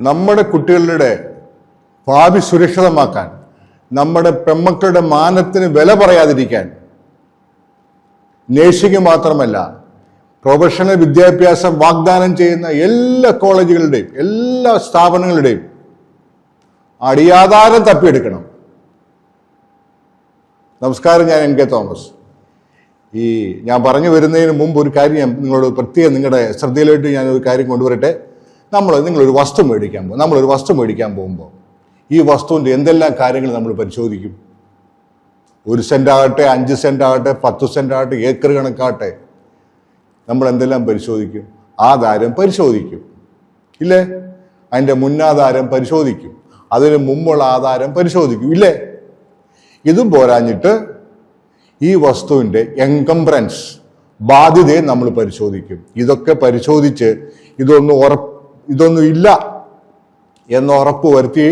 നമ്മുടെ കുട്ടികളുടെ ഭാവി സുരക്ഷിതമാക്കാൻ നമ്മുടെ പെമ്മക്കളുടെ മാനത്തിന് വില പറയാതിരിക്കാൻ നേഴ്സിംഗ് മാത്രമല്ല പ്രൊഫഷണൽ വിദ്യാഭ്യാസം വാഗ്ദാനം ചെയ്യുന്ന എല്ലാ കോളേജുകളുടെയും എല്ലാ സ്ഥാപനങ്ങളുടെയും അടിയാധാരം തപ്പിയെടുക്കണം. നമസ്കാരം ഞാൻ എൻ കെ തോമസ്. ഈ ഞാൻ പറഞ്ഞു വരുന്നതിന് മുമ്പ് ഒരു കാര്യം ഞാൻ നിങ്ങളോട് പ്രത്യേകം നിങ്ങളുടെ ശ്രദ്ധയിലായിട്ട് ഞാൻ ഒരു കാര്യം കൊണ്ടുവരട്ടെ. നമ്മൾ നിങ്ങളൊരു വസ്തു മേടിക്കാൻ പോകും. നമ്മളൊരു വസ്തു മേടിക്കാൻ പോകുമ്പോൾ ഈ വസ്തുവിന്റെ എന്തെല്ലാം കാര്യങ്ങൾ നമ്മൾ പരിശോധിക്കും? ഒരു സെന്റ് ആകട്ടെ അഞ്ച് സെന്റ് ആകട്ടെ പത്ത് സെന്റ് ആകട്ടെ ഏക്കർ കണക്കാകട്ടെ നമ്മൾ എന്തെല്ലാം പരിശോധിക്കും? ആധാരം പരിശോധിക്കും. ഇല്ലേ? അതിന്റെ മുന്നാധാരം പരിശോധിക്കും. അതിന് മുമ്പുള്ള ആധാരം പരിശോധിക്കും. ഇല്ലേ? ഇതും പോരാഞ്ഞിട്ട് ഈ വസ്തുവിന്റെ എൻകംബ്രൻസ് ബാധ്യതയെ നമ്മൾ പരിശോധിക്കും. ഇതൊക്കെ പരിശോധിച്ച് ഇതൊന്ന് ഉറപ്പ് ഇതൊന്നും ഇല്ല എന്ന് ഉറപ്പ് വരുത്തി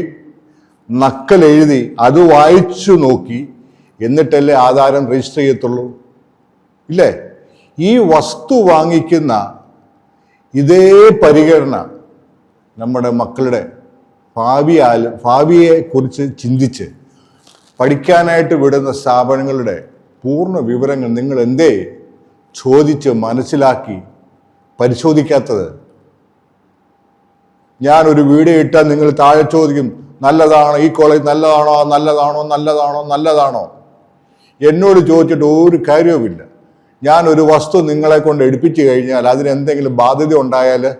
നക്കലെഴുതി അത് വായിച്ചു നോക്കി എന്നിട്ടല്ലേ ആധാരം രജിസ്റ്റർ ചെയ്യത്തുള്ളൂ? ഇല്ലേ? ഈ വസ്തു വാങ്ങിക്കുന്ന ഇതേ പരിഗണന നമ്മുടെ മക്കളുടെ ഭാവിയാൽ ഭാവിയെ കുറിച്ച് ചിന്തിച്ച് പഠിക്കാനായിട്ട് വിടുന്ന സ്ഥാപനങ്ങളുടെ പൂർണ വിവരങ്ങൾ നിങ്ങൾ എന്തേ ചോദിച്ച് മനസ്സിലാക്കി പരിശോധിക്കാത്തത് ഞാനൊരു വീഡിയോ ഇട്ടാൽ നിങ്ങൾ താഴെ ചോദിക്കും നല്ലതാണോ? ഈ കോളേജ് നല്ലതാണോ? നല്ലതാണോ? നല്ലതാണോ? നല്ലതാണോ? എന്നോട് ചോദിച്ചിട്ട് ഒരു കാര്യവുമില്ല. ഞാൻ ഒരു വസ്തു നിങ്ങളെ കൊണ്ട് എടുപ്പിച്ചു കഴിഞ്ഞാൽ അതിന് എന്തെങ്കിലും ബാധ്യത ഉണ്ടായാൽ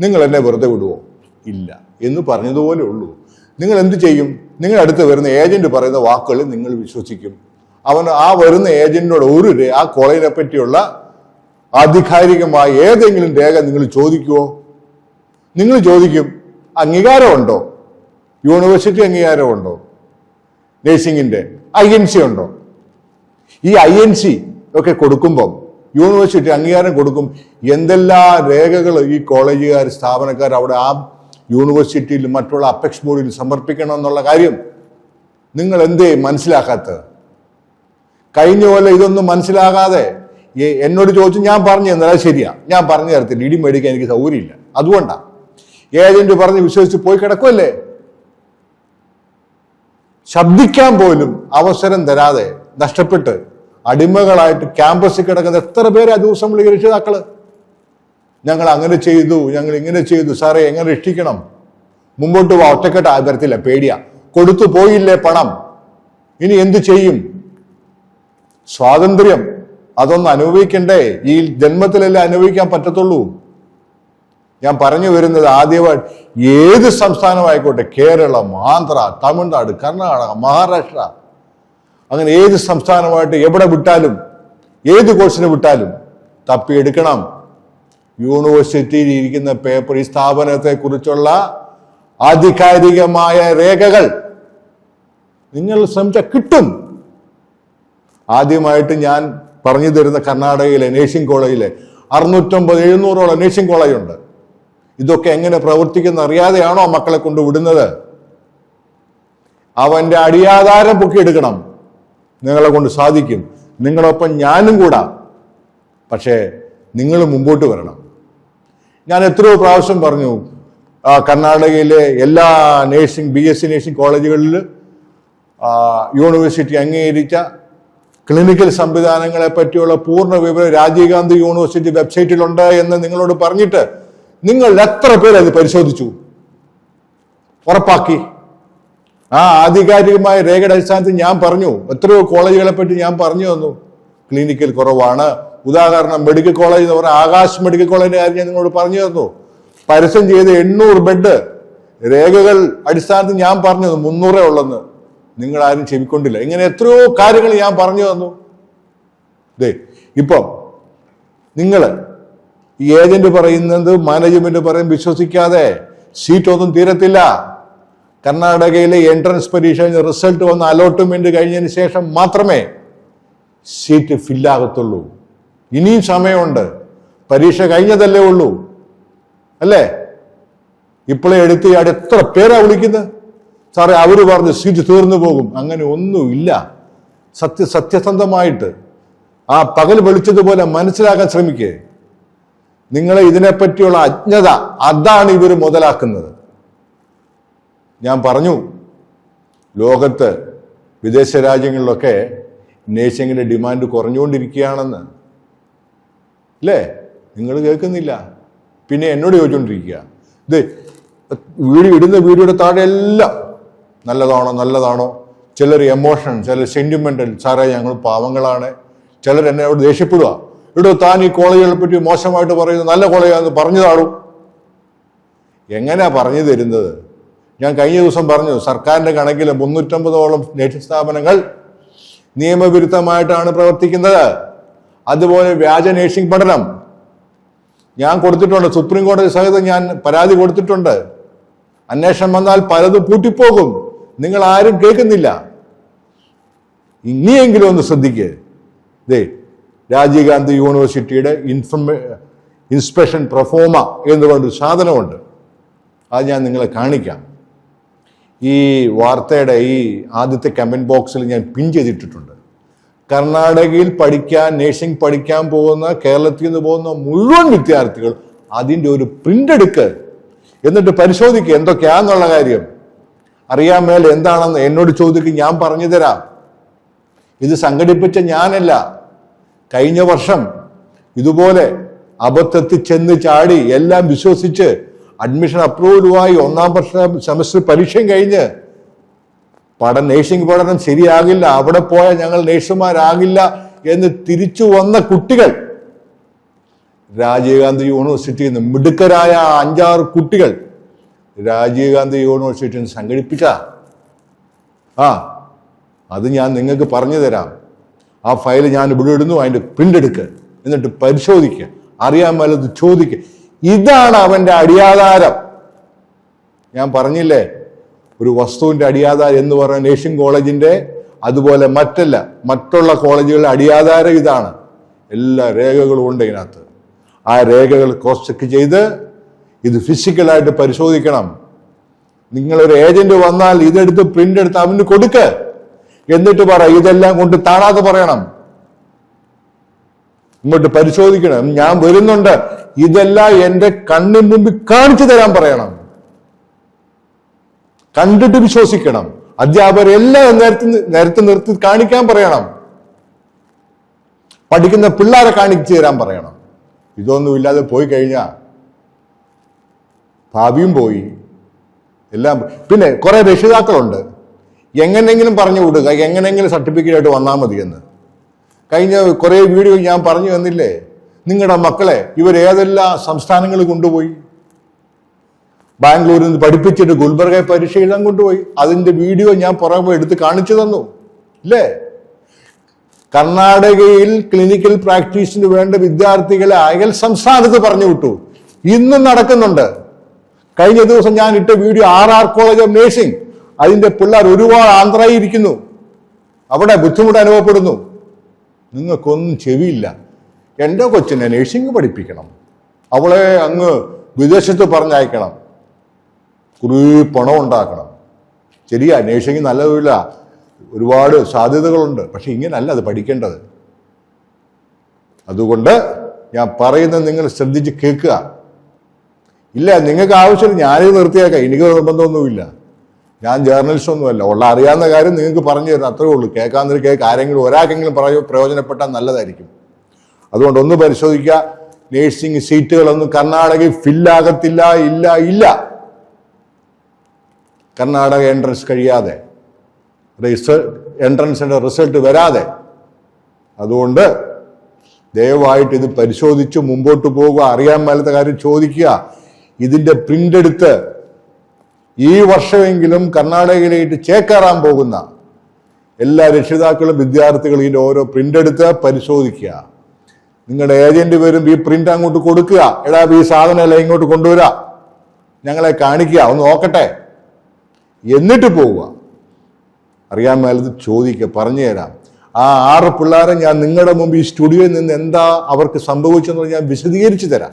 നിങ്ങൾ എന്നെ വെറുതെ വിടുവോ? ഇല്ല. എന്ന് പറഞ്ഞതുപോലെ ഉള്ളൂ. നിങ്ങൾ എന്ത് ചെയ്യും? നിങ്ങളുടെ അടുത്ത് വരുന്ന ഏജന്റ് പറയുന്ന വാക്കുകൾ നിങ്ങൾ വിശ്വസിക്കും. അവൻ ആ വരുന്ന ഏജന്റിനോട് ഒരു ആ കോളേജിനെ പറ്റിയുള്ള ആധികാരികമായ ഏതെങ്കിലും രേഖ നിങ്ങൾ ചോദിക്കുവോ? നിങ്ങൾ ചോദിക്കും അംഗീകാരമുണ്ടോ? യൂണിവേഴ്സിറ്റി അംഗീകാരമുണ്ടോ? നഴ്സിംഗിന്റെ ഐ എൻ സി ഉണ്ടോ ഈ ഐ എൻ സി ഒക്കെ കൊടുക്കുമ്പം യൂണിവേഴ്സിറ്റി അംഗീകാരം കൊടുക്കും എന്തെല്ലാം രേഖകൾ ഈ കോളേജുകാർ സ്ഥാപനക്കാർ അവിടെ ആ യൂണിവേഴ്സിറ്റിയിൽ മറ്റുള്ള അപ്പെക്സ് ബോർഡിൽ സമർപ്പിക്കണം എന്നുള്ള കാര്യം നിങ്ങൾ എന്തേ മനസ്സിലാക്കാത്തത് കഴിഞ്ഞ പോലെ ഇതൊന്നും മനസ്സിലാകാതെ എന്നോട് ചോദിച്ചു ഞാൻ പറഞ്ഞു തന്നത് ശരിയാ. ഞാൻ പറഞ്ഞു തരത്തില്ല. ഇടി മേടിക്കാൻ എനിക്ക് സൗകര്യമില്ല. അതുകൊണ്ടാ. ഏജന്റ് പറഞ്ഞ് വിശ്വസിച്ച് പോയി കിടക്കുമല്ലേ ശബ്ദിക്കാൻ പോലും അവസരം തരാതെ നഷ്ടപ്പെട്ട് അടിമകളായിട്ട് ക്യാമ്പസിൽ കിടക്കുന്ന എത്ര പേര് ആ ദിവസം വിളിക്കുന്ന രക്ഷിതാക്കൾ? ഞങ്ങൾ അങ്ങനെ ചെയ്തു ഞങ്ങൾ ഇങ്ങനെ ചെയ്തു സാറേ എങ്ങനെ രക്ഷിക്കണം? മുമ്പോട്ട് പോവാ ഒറ്റക്കെട്ട് ആ പേടിയാ. കൊടുത്തു പോയില്ലേ പണം? ഇനി എന്തു ചെയ്യും? സ്വാതന്ത്ര്യം അതൊന്ന് അനുഭവിക്കണ്ടേ? ഈ ജന്മത്തിലല്ലേ അനുഭവിക്കാൻ പറ്റത്തുള്ളൂ. ഞാൻ പറഞ്ഞു വരുന്നത് ആദ്യമായി ഏത് സംസ്ഥാനമായിക്കോട്ടെ? കേരളം ആന്ധ്ര തമിഴ്നാട് കർണാടക മഹാരാഷ്ട്ര. അങ്ങനെ ഏത് സംസ്ഥാനമായിട്ട് എവിടെ വിട്ടാലും ഏത് കോഴ്സിന് വിട്ടാലും തപ്പിയെടുക്കണം. യൂണിവേഴ്സിറ്റിയിൽ ഇരിക്കുന്ന പേപ്പർ ഈ സ്ഥാപനത്തെ കുറിച്ചുള്ള ആധികാരികമായ രേഖകൾ നിങ്ങൾ ശ്രമിച്ച കിട്ടും. ആദ്യമായിട്ട് ഞാൻ പറഞ്ഞു തരുന്ന കർണാടകയിലെ നേഴ്സിംഗ് കോളേജിലെ അറുന്നൂറ്റമ്പത് എഴുന്നൂറോളം നേഴ്സിംഗ് കോളേജുണ്ട്. ഇതൊക്കെ എങ്ങനെ പ്രവർത്തിക്കുന്ന അറിയാതെയാണോ മക്കളെ കൊണ്ട് വിടുന്നത് അവന്റെ അടിയാധാരം പൊക്കിയെടുക്കണം. നിങ്ങളെ കൊണ്ട് സാധിക്കും. നിങ്ങളൊപ്പം ഞാനും കൂടാ. പക്ഷേ നിങ്ങൾ മുമ്പോട്ട് വരണം. ഞാൻ എത്രയോ പ്രാവശ്യം പറഞ്ഞു കർണാടകയിലെ എല്ലാ nursing B S C nursing കോളേജുകളിൽ യൂണിവേഴ്സിറ്റി അംഗീകരിച്ച ക്ലിനിക്കൽ സംവിധാനങ്ങളെ പറ്റിയുള്ള പൂർണ വിവരം രാജീവ് ഗാന്ധി യൂണിവേഴ്സിറ്റി വെബ്സൈറ്റിലുണ്ട് എന്ന് നിങ്ങളോട് പറഞ്ഞിട്ട് നിങ്ങൾ എത്ര പേര് അത് പരിശോധിച്ചു? ഉറപ്പാക്കി. ആ ആധികാരികമായ രേഖയുടെ അടിസ്ഥാനത്തിൽ ഞാൻ പറഞ്ഞു. എത്രയോ കോളേജുകളെ പറ്റി ഞാൻ പറഞ്ഞു തന്നു. ക്ലിനിക്കൽ കുറവാണ്. ഉദാഹരണം മെഡിക്കൽ കോളേജ് എന്ന് പറഞ്ഞാൽ ആകാശ് മെഡിക്കൽ കോളേജിന്റെ കാര്യം ഞാൻ നിങ്ങളോട് പറഞ്ഞു തന്നു. പരസ്യം ചെയ്ത് എണ്ണൂറ് ബെഡ് രേഖകൾ അടിസ്ഥാനത്തിൽ ഞാൻ പറഞ്ഞു തന്നു. മുന്നൂറേ ഉള്ളെന്ന്. നിങ്ങൾ ആരും ചെവിക്കൊണ്ടില്ല ഇങ്ങനെ എത്രയോ കാര്യങ്ങൾ ഞാൻ പറഞ്ഞു തന്നു. ദേ ഇപ്പം നിങ്ങൾ ഈ ഏജന്റ് പറയുന്നത് മാനേജ്മെന്റ് പറയും വിശ്വസിക്കാതെ സീറ്റ് ഒന്നും തീരത്തില്ല. കർണാടകയിലെ എൻട്രൻസ് പരീക്ഷ റിസൾട്ട് വന്ന അലോട്ട്മെന്റ് കഴിഞ്ഞതിന് ശേഷം മാത്രമേ സീറ്റ് ഫില്ലാകത്തുള്ളൂ ഇനിയും സമയമുണ്ട്. പരീക്ഷ കഴിഞ്ഞതല്ലേ ഉള്ളൂ. അല്ലേ? ഇപ്പോഴേ എടുത്ത് ഇയാൾ എത്ര പേരാ വിളിക്കുന്നത്? സാറേ അവർ പറഞ്ഞു സീറ്റ് തീർന്നു പോകും. അങ്ങനെ ഒന്നുമില്ല. സത്യ സത്യസന്ധമായിട്ട് ആ പകൽ വെളിച്ചതുപോലെ മനസ്സിലാക്കാൻ ശ്രമിക്കേ. നിങ്ങളെ ഇതിനെപ്പറ്റിയുള്ള അജ്ഞത അതാണ് ഇവർ മുതലാക്കുന്നത്. ഞാൻ പറഞ്ഞു ലോകത്ത് വിദേശ രാജ്യങ്ങളിലൊക്കെ നേഴ്സിങ്ങിന്റെ ഡിമാൻഡ് കുറഞ്ഞുകൊണ്ടിരിക്കുകയാണെന്ന്. അല്ലേ? നിങ്ങൾ കേൾക്കുന്നില്ല. പിന്നെ എന്നോട് ചോദിച്ചുകൊണ്ടിരിക്കുക. ഇത് വീഡിയോ ഇടുന്ന വീഡിയോയുടെ താഴെ എല്ലാം നല്ലതാണോ നല്ലതാണോ? ചിലർ എമോഷൻ ചിലർ സെന്റിമെന്റൽ സാറേ ഞങ്ങൾ പാവങ്ങളാണ്. ചിലർ എന്നെ അവിടെ ദേഷ്യപ്പെടുക ഇവിടെ താൻ ഈ കോളേജുകളെ പറ്റി മോശമായിട്ട് പറയുന്നു. നല്ല കോളേജാണെന്ന് പറഞ്ഞു താടും. എങ്ങനെയാ പറഞ്ഞു തരുന്നത്? ഞാൻ കഴിഞ്ഞ ദിവസം പറഞ്ഞു സർക്കാരിന്റെ കണക്കിൽ മുന്നൂറ്റമ്പതോളം നേഴ്സിംഗ് സ്ഥാപനങ്ങൾ നിയമവിരുദ്ധമായിട്ടാണ് പ്രവർത്തിക്കുന്നത്. അതുപോലെ വ്യാജ നേഴ്സിംഗ് പഠനം. ഞാൻ കൊടുത്തിട്ടുണ്ട്. സുപ്രീം കോടതി സഹിതം ഞാൻ പരാതി കൊടുത്തിട്ടുണ്ട്. അന്വേഷണം വന്നാൽ പലതും പൂട്ടിപ്പോകും. നിങ്ങൾ ആരും കേൾക്കുന്നില്ല. ഇനിയെങ്കിലും ഒന്ന് ശ്രദ്ധിക്കേ. ദേ രാജീവ് ഗാന്ധി യൂണിവേഴ്സിറ്റിയുടെ ഇൻഫർമേ ഇൻസ്പെക്ഷൻ പ്രൊഫോമ എന്ന് പറഞ്ഞൊരു സാധനമുണ്ട്. അത് ഞാൻ നിങ്ങളെ കാണിക്കാം. ഈ വാർത്തയുടെ ഈ ആദ്യത്തെ കമന്റ് ബോക്സിൽ ഞാൻ പിൻ ചെയ്തിട്ടിട്ടുണ്ട്. കർണാടകയിൽ പഠിക്കാൻ നേഴ്സിംഗ് പഠിക്കാൻ പോകുന്ന കേരളത്തിൽ നിന്ന് പോകുന്ന മുഴുവൻ വിദ്യാർത്ഥികൾ അതിന്റെ ഒരു പ്രിന്റ് എടുക്ക് എന്നിട്ട് പരിശോധിക്കുക എന്തൊക്കെയാന്നുള്ള കാര്യം. അറിയാൻ മേൽ എന്താണെന്ന് എന്നോട് ചോദിക്കും ഞാൻ പറഞ്ഞു തരാം ഇത് സംഘടിപ്പിച്ച ഞാനല്ല. കഴിഞ്ഞ വർഷം ഇതുപോലെ അബദ്ധത്തിൽ ചെന്ന് ചാടി എല്ലാം വിശ്വസിച്ച് അഡ്മിഷൻ അപ്രൂവലുമായി ഒന്നാം വർഷ സെമസ്റ്റർ പരീക്ഷയും കഴിഞ്ഞ് പഠന നേഴ്സിംഗ് പഠനം ശരിയാകില്ല അവിടെ പോയാൽ ഞങ്ങൾ നേഴ്സുമാരാകില്ല എന്ന് തിരിച്ചു വന്ന കുട്ടികൾ രാജീവ് ഗാന്ധി യൂണിവേഴ്സിറ്റിയിൽ നിന്ന് മിടുക്കരായ അഞ്ചാറ് കുട്ടികൾ രാജീവ് ഗാന്ധി യൂണിവേഴ്സിറ്റിയിൽ നിന്ന് സംഘടിപ്പിച്ച ആ അത് ഞാൻ നിങ്ങൾക്ക് പറഞ്ഞു തരാം. ആ ഫയൽ ഞാൻ ഇവിടെ ഇടുന്നു അതിന്റെ പ്രിന്റ് എടുക്ക്. എന്നിട്ട് പരിശോധിക്കുക അറിയാൻ വല്ലത് ചോദിക്കുക ഇതാണ് അവന്റെ അടിയാധാരം. ഞാൻ പറഞ്ഞില്ലേ? ഒരു വസ്തുവിന്റെ അടിയാധാരം എന്ന് പറയുന്ന നേഷ്യൻ കോളേജിന്റെ അതുപോലെ മറ്റല്ല മറ്റുള്ള കോളേജുകളുടെ അടിയാധാരം ഇതാണ്. എല്ലാ രേഖകളും ഉണ്ട് ഇതിനകത്ത്. ആ രേഖകൾ ക്രോസ് ചെക്ക് ചെയ്ത് ഇത് ഫിസിക്കലായിട്ട് പരിശോധിക്കണം. നിങ്ങളൊരു ഏജന്റ് വന്നാൽ ഇതെടുത്ത് പ്രിന്റ് എടുത്ത് അവന് കൊടുക്ക്. എന്നിട്ട് പറ ഇതെല്ലാം കൊണ്ട് താഴാതെ പറയണം. ഇങ്ങോട്ട് പരിശോധിക്കണം. ഞാൻ വരുന്നുണ്ട്. ഇതെല്ലാം എന്റെ കണ്ണിന് മുമ്പിൽ കാണിച്ചു തരാൻ പറയണം. കണ്ടിട്ട് വിശ്വസിക്കണം. അധ്യാപകരെല്ലാം നേരത്തെ നേരത്തെ നിർത്തി കാണിക്കാൻ പറയണം. പഠിക്കുന്ന പിള്ളേരെ കാണിച്ചു തരാൻ പറയണം. ഇതൊന്നും ഇല്ലാതെ പോയി കഴിഞ്ഞാൽ ഭാവിയും പോയി. എല്ലാം പിന്നെ കുറെ രക്ഷിതാക്കളുണ്ട്. എങ്ങനെങ്കിലും പറഞ്ഞു വിടുക എങ്ങനെങ്കിലും സർട്ടിഫിക്കറ്റ് ആയിട്ട് വന്നാൽ മതിയെന്ന് കഴിഞ്ഞ കുറേ വീഡിയോ ഞാൻ പറഞ്ഞു തന്നില്ലേ? നിങ്ങളുടെ മക്കളെ ഇവർ ഏതെല്ലാം സംസ്ഥാനങ്ങളിൽ കൊണ്ടുപോയി? ബാംഗ്ലൂരിൽ നിന്ന് പഠിപ്പിച്ചിട്ട് ഗുൽബർഗെ പരീക്ഷ എഴുതാൻ കൊണ്ടുപോയി. അതിന്റെ വീഡിയോ ഞാൻ പുറമെ എടുത്ത് കാണിച്ചു തന്നു. ഇല്ലേ? കർണാടകയിൽ ക്ലിനിക്കൽ പ്രാക്ടീസിന് വേണ്ട വിദ്യാർത്ഥികളെ അയൽ സംസ്ഥാനത്ത് പറഞ്ഞു വിട്ടു. ഇന്നും നടക്കുന്നുണ്ട്. കഴിഞ്ഞ ദിവസം ഞാൻ ഇട്ട video R R college of nursing. അതിന്റെ പിള്ളേർ ഒരുപാട് ആന്ധ്രയിരിക്കുന്നു. അവിടെ ബുദ്ധിമുട്ട് അനുഭവപ്പെടുന്നു. നിങ്ങൾക്കൊന്നും ചെവിയില്ല. എന്റെ കൊച്ചിനെ നേഴ്സിംഗ് പഠിപ്പിക്കണം. അവളെ അങ്ങ് വിദേശത്ത് പറഞ്ഞയക്കണം. കുറേ പണം ഉണ്ടാക്കണം. ശരിയാ നേഴ്സിംഗ് നല്ലതുമില്ല. ഒരുപാട് സാധ്യതകളുണ്ട്. പക്ഷെ ഇങ്ങനല്ല അത് പഠിക്കേണ്ടത്. അതുകൊണ്ട് ഞാൻ പറയുന്നത് നിങ്ങൾ ശ്രദ്ധിച്ച് കേൾക്കുക. ഇല്ല നിങ്ങൾക്ക് ആവശ്യമില്ല. ഞാനിത് നിർത്തിയേക്കാം. എനിക്ക് നിർബന്ധമൊന്നുമില്ല. ഞാൻ ജേർണലിസ്റ്റ് ഒന്നുമല്ല. ഉള്ള അറിയാവുന്ന കാര്യം നിങ്ങൾക്ക് പറഞ്ഞു തരുന്ന അത്രേ ഉള്ളൂ. കേൾക്കാന്നൊരു കേൾക്ക് ആരെങ്കിലും ഒരാൾക്കെങ്കിലും പറയോ പ്രയോജനപ്പെട്ടാൽ നല്ലതായിരിക്കും. അതുകൊണ്ട് ഒന്ന് പരിശോധിക്കുക. നേഴ്സിംഗ് സീറ്റുകളൊന്നും കർണാടകയിൽ ഫില്ലാകത്തില്ല ഇല്ല ഇല്ല. കർണാടക എൻട്രൻസ് കഴിയാതെ. എൻട്രൻസിന്റെ റിസൾട്ട് വരാതെ. അതുകൊണ്ട് ദയവായിട്ട് ഇത് പരിശോധിച്ച് മുമ്പോട്ട് പോകുക. അറിയാൻ മേലത്തെ കാര്യം ചോദിക്കുക. ഇതിന്റെ പ്രിന്റ് എടുത്ത് ഈ വർഷമെങ്കിലും കർണാടകയിലേക്ക് ചേക്കേറാൻ പോകുന്ന എല്ലാ രക്ഷിതാക്കളും വിദ്യാർത്ഥികളും ഇതിന്റെ ഓരോ പ്രിന്റ് എടുത്ത് പരിശോധിക്കുക. നിങ്ങളുടെ ഏജന്റ് വരും ഈ പ്രിന്റ് അങ്ങോട്ട് കൊടുക്കുക. എടാ ഈ സാധനം എല്ലാം ഇങ്ങോട്ട് കൊണ്ടുവരാ. ഞങ്ങളെ കാണിക്കുക. ഒന്ന് നോക്കട്ടെ. എന്നിട്ട് പോവുക. അറിയാൻ മേലത് ചോദിക്കുക. പറഞ്ഞു തരാം. ആ ആറ് പിള്ളേരെ ഞാൻ നിങ്ങളുടെ മുമ്പ് ഈ സ്റ്റുഡിയോയിൽ നിന്ന് എന്താ അവർക്ക് സംഭവിച്ചെന്ന് ഞാൻ വിശദീകരിച്ചു തരാം.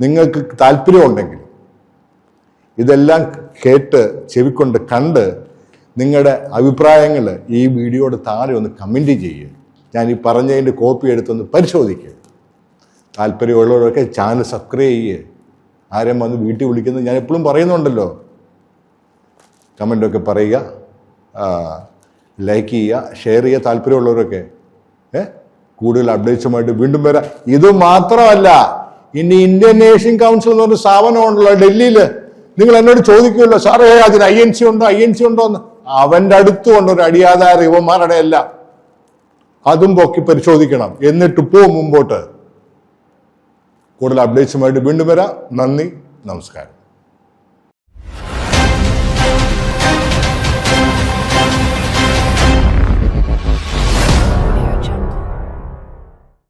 നിങ്ങൾക്ക് താല്പര്യമുണ്ടെങ്കിൽ. ഇതെല്ലാം കേട്ട് ചെവിക്കൊണ്ട് കണ്ട് നിങ്ങളുടെ അഭിപ്രായങ്ങൾ ഈ വീഡിയോയുടെ താഴെ ഒന്ന് കമന്റ് ചെയ്യുക ഞാൻ ഈ പറഞ്ഞതിന്റെ കോപ്പി എടുത്തൊന്ന് പരിശോധിക്കുക താല്പര്യമുള്ളവരൊക്കെ ചാനൽ സബ്സ്ക്രൈബ് ചെയ്യുക ആരെയും വന്ന് വീട്ടിൽ വിളിക്കുന്നത് ഞാൻ എപ്പോഴും പറയുന്നുണ്ടല്ലോ. കമന്റൊക്കെ പറയുക ലൈക്ക് ചെയ്യുക ഷെയർ ചെയ്യുക താല്പര്യമുള്ളവരൊക്കെ. ഏ? കൂടുതൽ അപ്ഡേറ്റ്സുമായിട്ട് വീണ്ടും വരാം. ഇത് മാത്രമല്ല ഇനി ഇന്ത്യൻ ഏഷ്യൻ കൗൺസിൽ എന്ന് പറഞ്ഞ സ്ഥാപനമുണ്ടല്ലോ ഡൽഹിയിൽ നിങ്ങൾ എന്നോട് ചോദിക്കുമല്ലോ സാറേ അതിന് ഐ എൻ സി ഉണ്ടോ? ഐ എൻ സി ഉണ്ടോ എന്ന്? അവന്റെ അടുത്ത് ഒരു അടിയാധാര ഇവന്മാരുടെ അല്ല. അതും പൊക്കി പരിശോധിക്കണം. എന്നിട്ട് പോ മുമ്പോട്ട്. കൂടുതൽ അപ്ഡേറ്റ്സുമായിട്ട് വീണ്ടും വരാം. നന്ദി നമസ്കാരം.